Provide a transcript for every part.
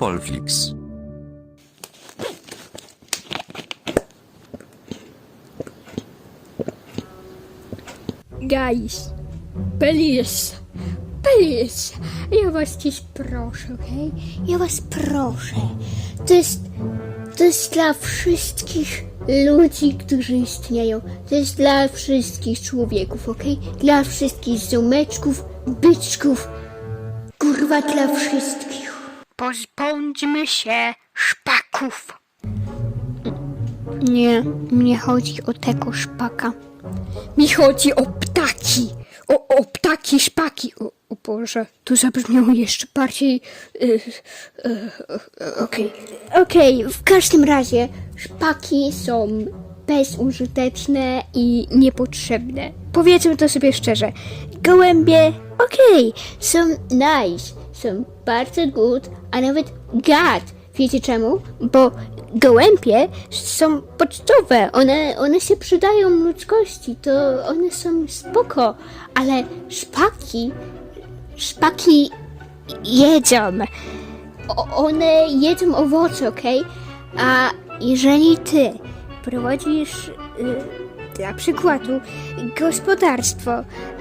Polflix. Guys, please, please, ja was dziś proszę, okej? Ja was proszę. To jest, to jest dla wszystkich ludzi, którzy istnieją. To jest dla wszystkich człowieków, okej? Dla wszystkich ziomeczków, byczków. Kurwa, dla wszystkich. Pozbądźmy się szpaków. Nie, mnie chodzi o tego szpaka. Mi chodzi o ptaki. O, o ptaki, szpaki. O, o Boże, to zabrzmiało jeszcze bardziej... y, y, y, Okej. Okej, w każdym razie szpaki są bezużyteczne i niepotrzebne. Powiedzmy to sobie szczerze. Gołębie, okej, są nice, są bardzo good, a nawet god. Wiecie czemu? Bo gołębie są pocztowe, one, one się przydają ludzkości, to one są spoko, ale szpaki, szpaki jedzą. O, one jedzą owoce, okej? A jeżeli ty prowadzisz y, dla przykładu gospodarstwo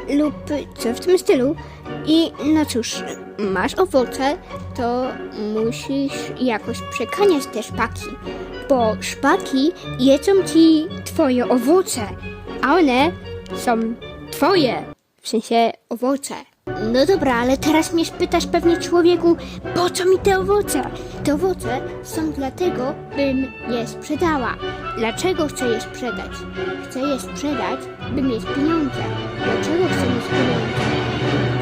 lub co w tym stylu i no cóż, masz owoce, to musisz jakoś przekaniać te szpaki, bo szpaki jedzą ci twoje owoce, a one są twoje, w sensie owoce. No dobra, ale teraz mnie pytasz pewnie człowieku, po co mi te owoce? Te owoce są dlatego, bym je sprzedała. Dlaczego chcę je sprzedać? Chcę je sprzedać, by mieć pieniądze. Dlaczego chcę mieć pieniądze?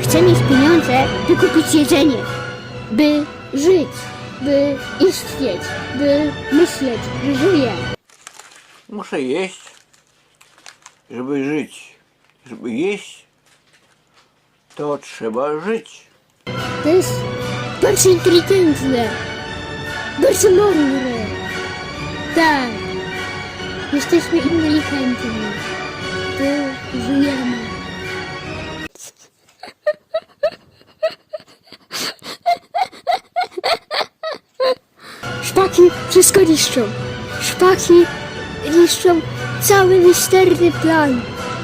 Chcę mieć pieniądze, by kupić jedzenie, by żyć, by istnieć, by myśleć, że żyję. Muszę jeść, żeby żyć. Żeby jeść, to trzeba żyć. To jest bardzo inteligentne, mądre. Tak, jesteśmy inteligentni, bo żyjemy. Szpaki wszystko niszczą. Szpaki niszczą cały misterny plan.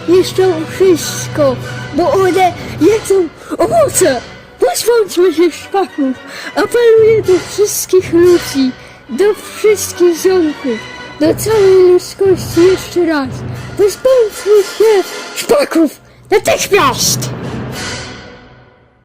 Niszczą wszystko, bo one jedzą owoce. Pozbądźmy się szpaków. Apeluję do wszystkich ludzi, do wszystkich ziomków, do całej ludzkości jeszcze raz. Pozbądźmy się szpaków natychmiast!